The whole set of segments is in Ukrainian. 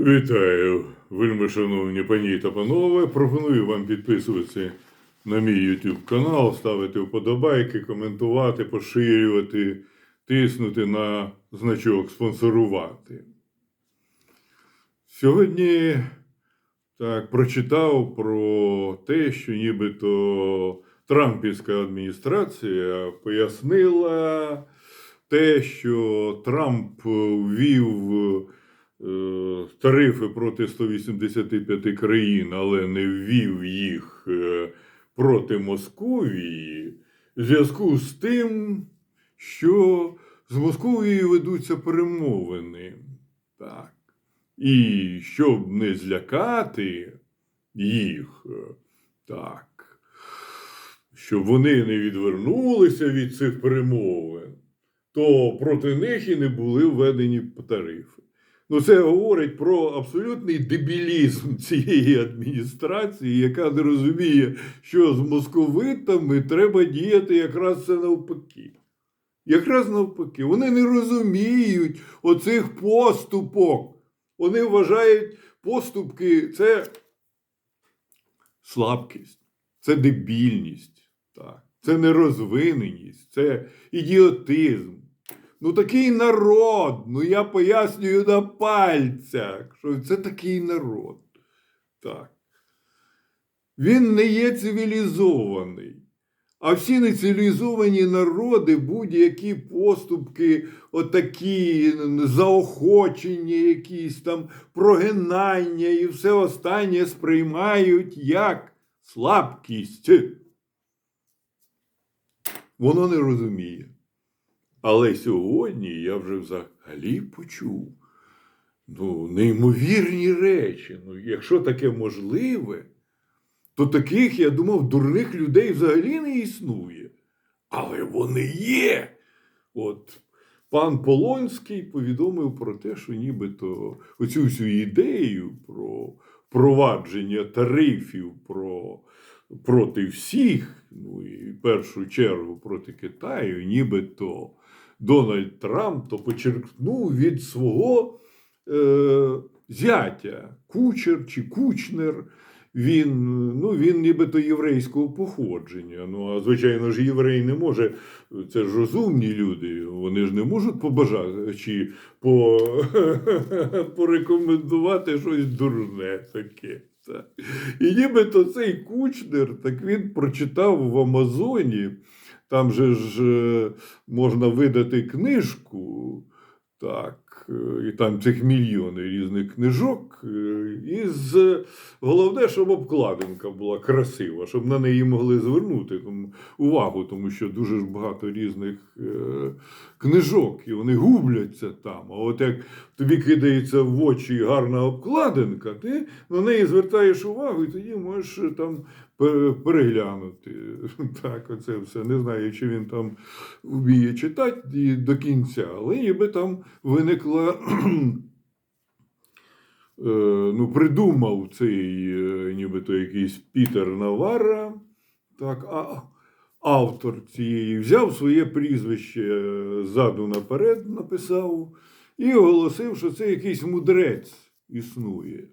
Вітаю, вельми шановні пані та панове. Пропоную вам підписуватися на мій YouTube канал, ставити вподобайки, коментувати, поширювати, тиснути на значок спонсорувати. Сьогодні так прочитав про те, що нібито Трампівська адміністрація пояснила те, що Трамп ввів тарифи проти 185 країн, але не ввів їх е, проти Московії, в зв'язку з тим, що з Московією ведуться перемовини. Так. І щоб не злякати їх, е, так, щоб вони не відвернулися від цих перемовин, то проти них і не були введені тарифи. Ну, це говорить про абсолютний дебілізм цієї адміністрації, яка не розуміє, що з московитами треба діяти якраз це навпаки. Якраз навпаки. Вони не розуміють оцих поступок. Вони вважають поступки це слабкість, це дебільність, так. це нерозвиненість, це ідіотизм. Ну, такий народ. Ну, я пояснюю на пальцях, що це такий народ. Так. Він не є цивілізований. А всі нецивілізовані народи, будь-які поступки, отакі заохочення, якісь там прогинання і все останнє сприймають як слабкість. Воно не розуміє. Але сьогодні я вже взагалі почув ну, неймовірні речі. Ну, якщо таке можливе, то таких, я думав, дурних людей взагалі не існує. Але вони є. От пан Полонський повідомив про те, що нібито оцю всю ідею про провадження тарифів про, проти всіх, ну і в першу чергу проти Китаю, нібито Дональд Трамп то почерпнув від свого е, зятя Кучер чи Кучнер. Він, ну, він нібито єврейського походження. Ну, а звичайно ж, єврей не може, це ж розумні люди, вони ж не можуть побажати чи по, порекомендувати щось дурне таке. Так. І нібито цей кучнер, так він прочитав в Амазоні, там же ж е, можна видати книжку. Так, е, і там цих мільйони різних книжок. е, І з головне, щоб обкладинка була красива, щоб на неї могли звернути тому, увагу, тому що дуже ж багато різних е, книжок, і вони губляться там. А от як тобі кидається в очі гарна обкладинка, ти на неї звертаєш увагу, і тоді можеш там переглянути. Так, оце все. Не знаю, чи він там вміє читати до кінця, але ніби там виникла. е, Ну, придумав цей е, нібито якийсь Пітер Навара, так, а автор цієї взяв своє прізвище е, ззаду наперед, написав і оголосив, що це якийсь мудрець існує.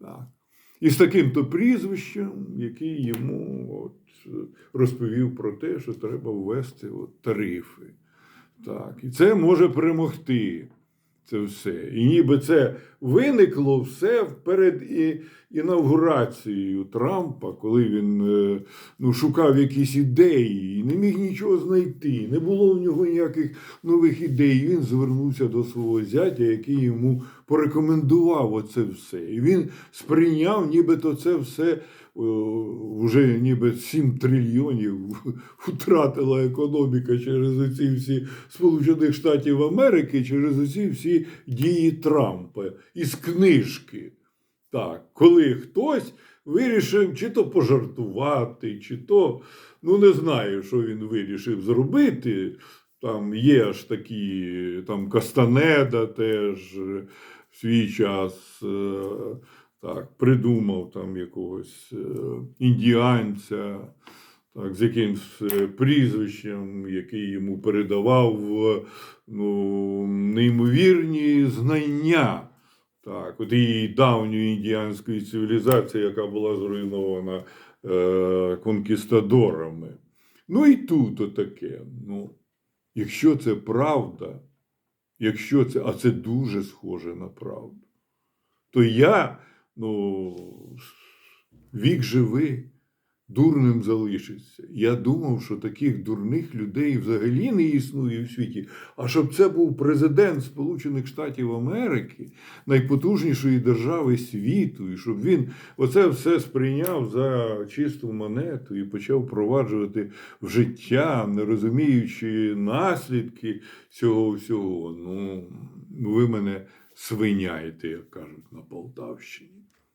Так. І з таким-то прізвищем, який йому от, розповів про те, що треба ввести от, тарифи. Так. І це може перемогти. Це все. І ніби це виникло все перед інавгурацією Трампа, коли він е, ну, шукав якісь ідеї і не міг нічого знайти. Не було в нього ніяких нових ідей. Він звернувся до свого зятя, який йому порекомендував оце все. І він сприйняв, нібито це все вже ніби 7 трильйонів втратила економіка через ці всі Сполучених Штатів Америки, через ці всі дії Трампа із книжки. Так, коли хтось вирішив чи то пожартувати, чи то, ну не знаю, що він вирішив зробити. Там є аж такі, там Кастанеда теж е, в свій час е, так, придумав там якогось е, індіанця, так, з якимсь е, прізвищем, який йому передавав е, ну, неймовірні знання. Так, от і давньої індіанської цивілізації, яка була зруйнована е, конкістадорами. Ну і тут отаке. Ну, якщо це правда, якщо це, а це дуже схоже на правду, то я, ну, вік живий, дурним залишиться. Я думав, що таких дурних людей взагалі не існує в світі. А щоб це був президент Сполучених Штатів Америки, найпотужнішої держави світу, і щоб він оце все сприйняв за чисту монету і почав впроваджувати в життя, не розуміючи наслідки цього всього. Ну, ви мене свиняєте, як кажуть на Полтавщині.